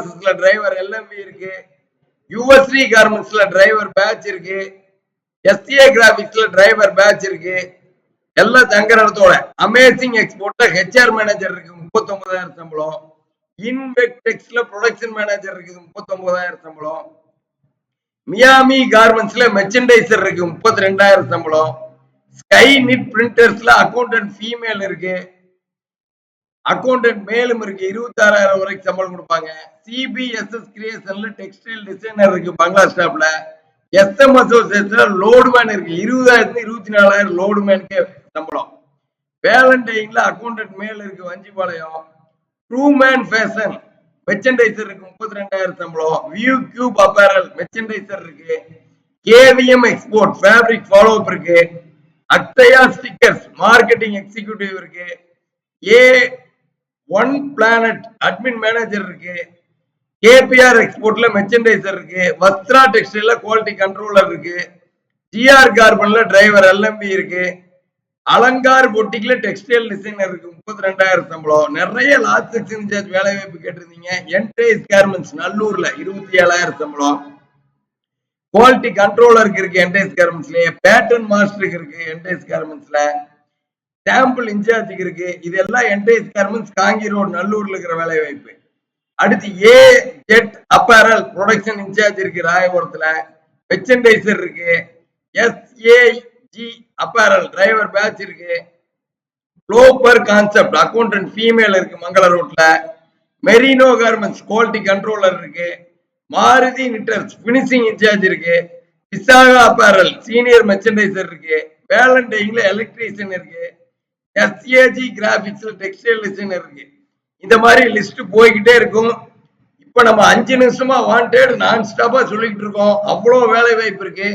ப்ராசஸ்ல driver LMB இருக்கு. UST கார்மெண்ட்ஸ்ல டிரைவர் பேட்ச் இருக்கு. எஸ்டிஏ கிராபிக்ஸ்ல டிரைவர் பேட்ச் இருக்கு. எல்லாம் தங்குறதோட இடத்தோட அமேசிங் எக்ஸ்போர்ட்ல ஹெச்ஆர் மேனேஜர் இருக்கு முப்பத்தி ஒன்பதாயிரம் சம்பளம். இன்வெக்டெக்ஸ்ல ப்ரொடக்ஷன் மேனேஜர் இருக்குது முப்பத்தி ஒன்பதாயிரம் சம்பளம். மியாமி கார்மெண்ட்ஸ்ல மெர்ச்சன்டைசர் இருக்கு முப்பத்தி ரெண்டாயிரம் சம்பளம் ஸ்கை நிட் பிரிண்டர்ஸ்ல அக்கௌண்டன்ட் ஃபீமேல் இருக்கு. அக்கௌண்டன்ட் மேலும் இருக்கு. இருபத்தி ஆறாயிரம் வரைக்கும் சம்பளம் கொடுப்பாங்க. சிபிஎஸ்எஸ் கிரியேஷன்ல டெக்ஸ்டைல் டிசைனர் இருக்கு பங்களா ஸ்டாப்ல எஸ்எம் அசோசியேஷன்ல லோடுமேன் இருக்கு. இருபதாயிரத்து இருபத்தி நாலாயிரம் லோடுமேனுக்கு சம்பளம். வேலண்டைன்ல அக்கௌண்டன்ட் மேல் இருக்கு வஞ்சிபாளையம். ட்ரூமேன் ஃபேஷன் மெர்ச்சன்டைசர் இருக்கு முப்பத்தி ரெண்டாயிரம் சம்பளம். வியூ கியூப் அப்பேரல் மெர்ச்சன்டைசர் இருக்கு. KVM export fabric follow up இருக்கு. அக்ஷயா ஸ்டிக்கர்ஸ் மார்க்கெட்டிங் எக்ஸிகியூட்டிவ் இருக்கு. A one planet admin manager இருக்கு. கேபிஆர் எக்ஸ்போர்ட்ல மெர்ச்சன்டைசர் இருக்கு. வஸ்த்ரா டெக்ஸ்டைல குவாலிட்டி கண்ட்ரோலர் இருக்கு. ஜிஆர் கார்பன்ல டிரைவர் எல்எம்பி இருக்கு. அலங்கார் பொட்டிக்ல டெக்ஸ்டைல் டிசைனர் இருக்கு. முப்பத்தி ரெண்டாயிரம் சம்பளம். நிறைய லாஸ்ட் செக்ஷன் இன்சார்ஜ் வேலை வாய்ப்பு கேட்டிருந்தீங்க. என்டேஸ் கார்மெண்ட்ஸ் நல்லூர்ல இருபத்தி ஏழாயிரம் சம்பளம். குவாலிட்டி கண்ட்ரோலருக்கு இருக்கு என்டேஸ் கார்மெண்ட்ஸ்லயே பேட்டர்ன் மாஸ்டருக்கு இருக்கு என்டேஸ் கார்மெண்ட்ஸ்ல சாம்பிள் இன்சார்ஜுக்கு இருக்கு. இதெல்லாம் என்டைஸ் கார்மெண்ட்ஸ் காங்கி ரோடு நல்லூர்ல இருக்கிற வேலை வாய்ப்பு அடுத்து A jet apparel production in charge இருக்கு ராயபுரத்துல. மெர்ச்சன்டைசர் இருக்கு. எஸ்ஏஜி அப்பேரல் டிரைவர் பேட்ச் இருக்கு. ப்ளோப்பர் கான்செப்ட் அக்கௌண்டன்ட் ஃபீமேல் இருக்கு மங்கள ரோட்ல. மெரினோ கார்மெண்ட்ஸ் குவாலிட்டி கண்ட்ரோலர் இருக்கு. மாருதி நிட்டர்ஸ் பினிஷிங் இன்சார்ஜ் இருக்கு. விசாகா அப்பேரல் சீனியர் மெர்ச்சன்டைசர் இருக்கு. வேலண்டைங்ல எலக்ட்ரீஷியன் இருக்கு. எஸ்ஏஜி கிராபிக்ஸ்ல டெக்ஸ்டைல் டிசைன் இருக்கு. இந்த மாதிரி லிஸ்ட் போய்கிட்டே இருக்கும். இப்போ நம்ம அஞ்சு நிமிஷமா வாண்டட் நான் ஸ்டாப்பா சொல்லிட்டு இருக்கோம். அவ்வளோ வேலை வாய்ப்பு இருக்கு.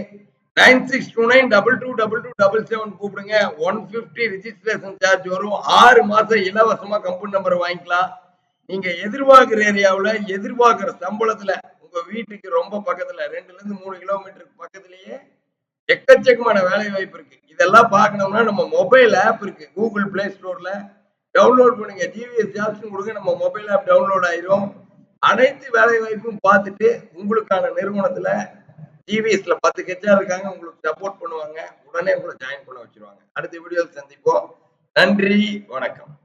Nine six two nine double two double two double seven கூப்பிடுங்க. ஒன் ஃபிஃப்டி ரிஜிஸ்ட்ரேஷன் சார்ஜ் வரும். ஆறு மாசம் இலவசமா கம்பெனி நம்பர் வாங்கிக்கலாம். நீங்க எதிர்பார்க்குற ஏரியாவில் எதிர்பார்க்குற சம்பளத்துல உங்க வீட்டுக்கு ரொம்ப பக்கத்துல ரெண்டுல இருந்து மூணு கிலோமீட்டருக்கு பக்கத்துலயே எக்கச்சக்கமான வேலை வாய்ப்பு இருக்கு. இதெல்லாம் பார்க்கணும்னா நம்ம மொபைல் ஆப் இருக்கு. கூகுள் பிளே ஸ்டோர்ல டவுன்லோட் பண்ணுங்க. டிவிஎஸ் ஜாப்ஸ் கொடுங்க. நம்ம மொபைல் ஆப் டவுன்லோட் ஆயிரும். அனைத்து வேலை வாய்ப்பும் பார்த்துட்டு உங்களுக்கான நிறுவனத்துல டிவிஎஸ்ல பத்து கெச்சா இருக்காங்க. உங்களுக்கு சப்போர்ட் பண்ணுவாங்க. உடனே உங்களை ஜாயின் பண்ண வச்சிருவாங்க. அடுத்த வீடியோவில் சந்திப்போம். நன்றி. வணக்கம்.